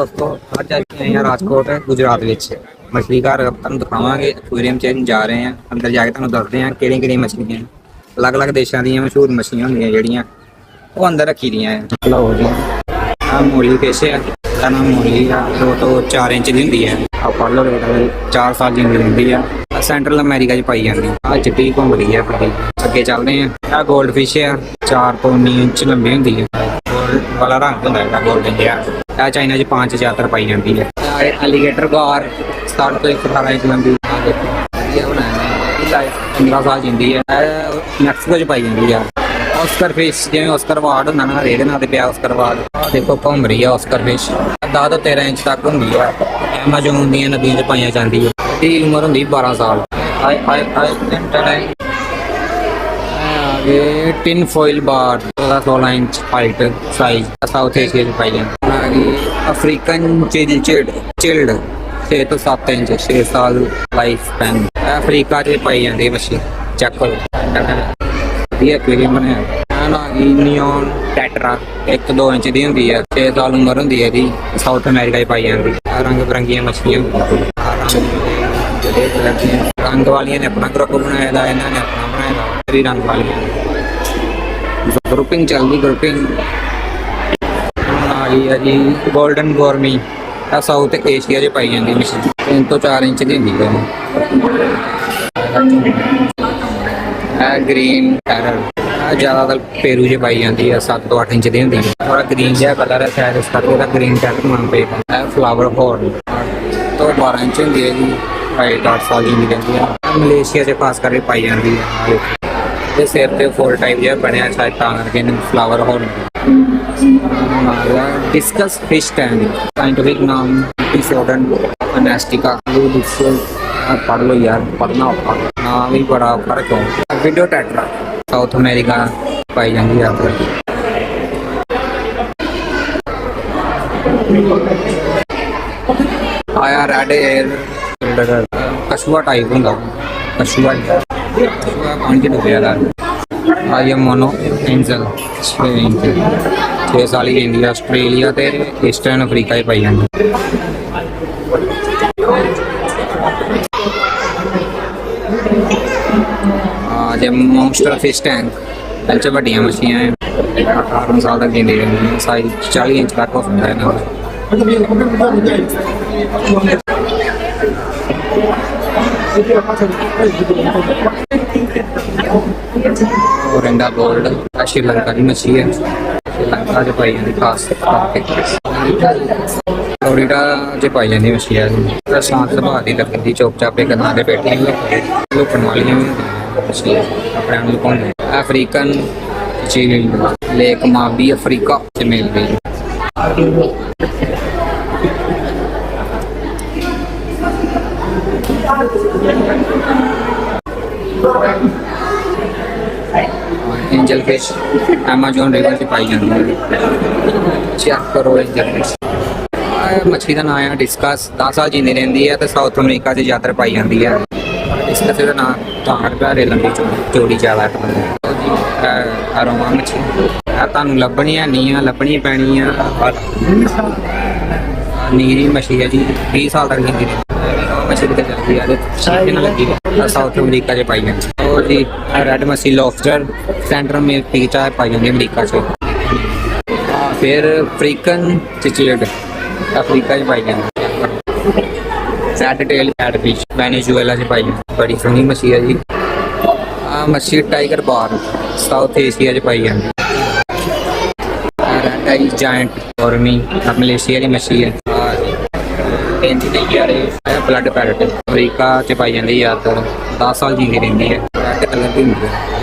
ਦੋਸਤੋ ਅੱਜ ਅਸੀਂ ਆਏ ਹਾਂ ਰਾਜਕੋਟ, ਗੁਜਰਾਤ ਵਿੱਚ। ਮਛਲੀ ਘਰ ਤੁਹਾਨੂੰ ਦਿਖਾਵਾਂਗੇ ਐਕੁਆਰੀਅਮ ਚ ਅਸੀਂ ਜਾ ਰਹੇ ਹਾਂ। ਅੰਦਰ ਜਾ ਕੇ ਤੁਹਾਨੂੰ ਦੱਸਦੇ ਹਾਂ ਕਿਹੜੀਆਂ ਕਿਹੜੀਆਂ ਮਛਲੀਆਂ ਅਲੱਗ-ਅਲੱਗ ਦੇਸ਼ਾਂ ਦੀਆਂ ਮਸ਼ਹੂਰ ਮਛਲੀਆਂ ਹੁੰਦੀਆਂ ਜਿਹੜੀਆਂ ਉਹ ਅੰਦਰ ਰੱਖੀ ਦੀਆਂ ਹੈ ਲਓ ਜੀ ਆ ਮੋਲੀ ਫਿਸ਼ ਹੈ ਦਾ ਨਾਮ ਮੋਲੀ ਆ। ਦੋ ਤੋਂ 4 ਇੰਚ ਦੀ ਹੁੰਦੀ ਹੈ ਆ ਪੜ ਲਓ ਰੇਟ 4 ਸਾਲ ਦੀ ਉਮਰ ਹੁੰਦੀ ਆ। ਆਹ ਸੈਂਟਰਲ ਅਮਰੀਕਾ 'ਚ ਪਾਈ ਜਾਂਦੀ ਆ। ਚਿੱਟੀ ਘੁੰਮਦੀ ਆ ਪੱਟੀ ਅੱਗੇ ਚੱਲਦੇ ਆ ਆ 골ਡ ਫਿਸ਼ ਆ। 4 ਤੋਂ 9 ਇੰਚ ਲੰਬੀ ਹੁੰਦੀ ਹੈ ਵਾਲਾ ਰੰਗ ਹੁੰਦਾ ਹੈ ਗੋਲਡਨ ਜਿਹਾ। ਆ ਚਾਈਨਾ 'ਚ 5 ਜ਼ਿਆਦਾਤਰ ਪਾਈ ਜਾਂਦੀ ਹੈ। ਐਲੀਗੇਟਰ ਗਾਰ 60 ਤੋਂ 118 ਇੰਚ ਲੰਬੀ ਆ ਦੇਖੋ, ਵਧੀਆ ਬਣਾਇਆ ਹੈ ਇਹ ਲਾਈਫ 15 ਸਾਲ ਜਿੰਦੀ ਹੈ। ਮੈਕਸੀਕੋ 'ਚ ਪਾਈ ਜਾਂਦੀ ਆ ਆਸਕਰ ਫਿਸ਼ ਜਿਵੇਂ ਆਸਕਰ ਵਾਰਡ ਹੁੰਦਾ ਨਾ ਰੇਡ ਨਾਲ ਤੇ ਪਿਆ ਆਸਕਰ ਵਾਰਡ ਆਹ ਦੇਖੋ, ਘੁੰਮ ਰਹੀ ਆ ਆਸਕਰ ਫਿਸ਼ 10 ਤੋਂ 13 ਇੰਚ ਤੱਕ ਹੁੰਦੀ ਆ ਐਮਾਜ਼ੋਨ ਦੀਆਂ ਨਦੀਆਂ 'ਚ ਪਾਈਆਂ ਜਾਂਦੀ ਹੈ ਇਹਦੀ ਉਮਰ ਹੁੰਦੀ 12 ਸਾਲ। ਆਏ ਆਏ ਆਏ ਟੈਂਟਨ ਇਹ tin foil bar 16 inch height size South Asia ਚ ਪਾਈ ਜਾਂਦੀ ਆ ਗਈ ਅਫਰੀਕਨ ਚਿਲਡ ਚਿਲਡ 6 ਤੋਂ 7 ਇੰਚ 6 ਸਾਲ ਲਾਈਫ ਸਪੈਨ ਅਫਰੀਕਾ ਚ ਪਾਈ ਜਾਂਦੀ ਹੈ ਮੱਛੀ ਚੈੱਕ ਕਰੋ ਇਹ ਐਕਵੇਰੀਅਮ ਬਣਿਆ ਆ ਗਈ ਨਿਓਨ ਟੈਟਰਾ 1-2 ਇੰਚ ਦੀ ਹੁੰਦੀ ਹੈ 6 ਸਾਲ ਉਮਰ ਹੁੰਦੀ ਹੈ ਇਹਦੀ ਸਾਊਥ ਅਮਰੀਕਾ 'ਚ ਪਾਈ ਜਾਂਦੀ ਰੰਗ ਬਰੰਗੀਆਂ ਮੱਛੀਆਂ ਰੰਗ ਜਿਹੜੇ ਕਲਰ ਰੰਗ ਵਾਲੀਆਂ ਨੇ ਆਪਣਾ ਗਰੁੱਪ ਬਣਾਇਆ ਦਾ, ਇਹਨਾਂ ਨੇ ਆਪਣਾ ਬਣਾਇਆ ਦਾ, ਤੇਰੀ ਰੰਗ ਵਾਲੀਆਂ ਗਰੁੱਪਿੰਗ ਚੱਲਦੀ ਗਰੁੱਪਿੰਗ ਆ ਹੈ ਜੀ 골ਡਨ ਗੋਰਮੀ ਆ ਸਾਊਥ ਏਸ਼ੀਆ 'ਚ ਪਾਈ ਜਾਂਦੀ ਮੱਛੀ 3 ਤੋਂ 4 ਇੰਚ ਦੀ ਹੁੰਦੀ ਹੈ। ਆ ਗ੍ਰੀਨ ਟੈਰਰ ਆ ਜ਼ਿਆਦਾਤਰ ਪੇਰੂ 'ਚ ਪਾਈ ਜਾਂਦੀ ਹੈ 7 ਤੋਂ 8 ਇੰਚ ਦੀ ਹੁੰਦੀ ਹੈ। ਥੋੜਾ ਗ੍ਰੀਨ ਜਿਹਾ ਕਲਰ ਹੈ, ਸ਼ਾਇਦ ਇਸ ਕਰਕੇ ਇਹਦਾ ਗ੍ਰੀਨ ਟੈਰਰ ਨਾਮ ਪਏਗਾ ਇਹ ਫਲਾਵਰ ਹੋਰਨ ਤੋਂ 12 ਇੰਚ ਹੁੰਦੀ ਹੈ ਜੀ। ਹਾਈਟ 8 ਸਾਲ ਦੀ ਰਹਿੰਦੀ ਹੈ ਆਹ ਮਲੇਸ਼ੀਆ 'ਚ ਖਾਸ ਕਰਕੇ ਪਾਈ ਜਾਂਦੀ ਹੈ ਆਹ ਦੇਖੋ। ਤੇ ਸਿਰ ਤੇ ਫੋਰ ਟਾਈਪ ਜਿਹਾ ਬਣਿਆ ਸ਼ਾਇਦ ਤਾਂ ਕਰਕੇ ਇਹਨੂੰ flower horn discus fish tank scientific ਨਾਮ ਡਿਸੋਡਨ ਅਨੈਸਟਿਕਾ ਲੂ ਡਿਸਕਸ ਪੜ ਲਓ ਯਾਰ ਪੜਨਾ ਔਖਾ। ਨਾਮ ਵੀ ਬੜਾ ਫ਼ਰਕ ਹੈ ਵੀਡੀਓ ਟੈਟਰਾ ਸਾਊਥ ਅਮਰੀਕਾ ਪਾਈ ਜਾਂਦੀ ਹੈ ਆਪਰ ਆਇਆ ਰੈਡ 에ਅਰ ਕਸ਼ੂਆ ਟਾਈਪ ਹੁੰਦਾ ਕਸ਼ੂਆ ਕਸ਼ੂਆ ਪਾਣੀ ਚ ਡੁੱਬਿਆ ਦਾ I am mono angel 6 inch 6 ਸਾਲ ਹੀ ਇੰਡੀਆ ਆਸਟ੍ਰੇਲੀਆ ਤੇ ਈਸਟਰਨ ਅਫਰੀਕਾ ਹੀ ਪਾਈ ਜਾਂਦੀ ਆ ਜੇ ਮੌਨਸਟਰ ਫਿਸ਼ ਟੈਂਕ ਇਹ 'ਚ ਵੱਡੀਆਂ ਮੱਛੀਆਂ ਹੈ 18 ਸਾਲ ਤੱਕ ਜਿੰਦੀ ਰਹਿੰਦੀਆਂ ਸਾਈਜ਼ 40 ਇੰਚ ਤੱਕ ਹੋ ਸਕਦਾ ਹੈ ਇਹਨਾਂ ਦਾ ਔਰੰਡਾ ਗੋਲਡ ਆ ਸ਼੍ਰੀਲੰਕਾ ਦੀ ਮੱਛੀ ਹੈ ਸ਼੍ਰੀਲੰਕਾ ਚ ਪਾਈ ਜਾਂਦੀ ਖਾਸ ਕਰਕੇ ਫਲੋਰੀਡਾ ਚ ਪਾਈ ਜਾਂਦੀ ਮੱਛੀ ਹੈ ਇਹ ਸ਼ਾਂਤ ਸੁਭਾਅ ਦੀ ਲੱਗਦੀ ਚੁੱਪਚਾਪ ਇੱਕ ਥਾਂ ਤੇ ਬੈਠੀ ਹੋਈ ਲੁਕਣ ਵਾਲੀਆਂ ਵੀ ਹੁੰਦੀਆਂ ਮੱਛੀ ਆਪਣੇ एंजल फिश अमेजोन रिवर से पाई जाती है चेक करो एंजल फिश ਆਹ ਮੱਛੀ ਦਾ ਨਾਮ ਹੈ ਡਿਸਕਸ 10 ਸਾਲ ਜਿੰਦੀ ਰਹਿੰਦੀ ਹੈ ਤੇ ਸਾਊਥ ਅਮਰੀਕਾ 'ਚ ਜ਼ਿਆਦਾਤਰ ਪਾਈ ਜਾਂਦੀ ਹੈ ਡਿਸਕਸ ਦਾ ਨਾਮ ਤਾਂ ਪਿਆਰੇ ਲੰਬੀ ਚੌੜੀ ਚੌੜੀ ਜ਼ਿਆਦਾ ਹੈ ਅਰੋਮਾ ਮੱਛੀ ਆ ਤੁਹਾਨੂੰ ਲੱਭਣੀਆਂ ਨਹੀਂ ਆ ਲੱਭਣੀਆਂ ਪੈਣੀਆਂ ਨੀਰੀ ਮੱਛੀ ਹੈ ਜੀ 20 ਸਾਲ ਤੱਕ ਜਿੰਦੀ ਰਹਿੰਦੀ ਹੈ ਮੱਛੀ ਹੈ ਸਾਊਥ ਅਮਰੀਕਾ 'ਚ ਹੈ ਜੀ ਰੈਡ ਮੱਛੀ 'ਚ ਪਾਈ ਜਾਂਦੀ ਹੈ ਅਮਰੀਕਾ 'ਚ। ਫਿਰ ਅਫਰੀਕਨ ਚਿਚਲਡ ਅਫਰੀਕਾ 'ਚ ਪਾਈ ਜਾਂਦੀ ਹੈ ਸੈਟ ਪਾਈ ਹੈ। ਬੜੀ ਸੋਹਣੀ ਮੱਛੀ ਹੈ ਜੀ। ਆ ਮੱਛੀ ਟਾਈਗਰ ਬਾਰ ਸਾਊਥ ਏਸ਼ੀਆ 'ਚ ਪਾਈ ਜਾਂਦੀ ਹੈ ਰੈਡ ਆਈ ਜਾਇੰਟ ਔਰਮੀ ਆ ਦੀ ਮੱਛੀ ਹੈ ਨਹੀਂ ਬਲੱਡ ਪੈਰਟ ਅਮਰੀਕਾ 'ਚ ਪਾਈ ਜਾਂਦੀ ਹੈ ਜ਼ਿਆਦਾਤਰ 10 ਸਾਲ ਜੀਂਦੀ ਰਹਿੰਦੀ ਹੈ। ਰੈਡ ਕਲਰ ਦੀ ਹੁੰਦੀ ਹੈ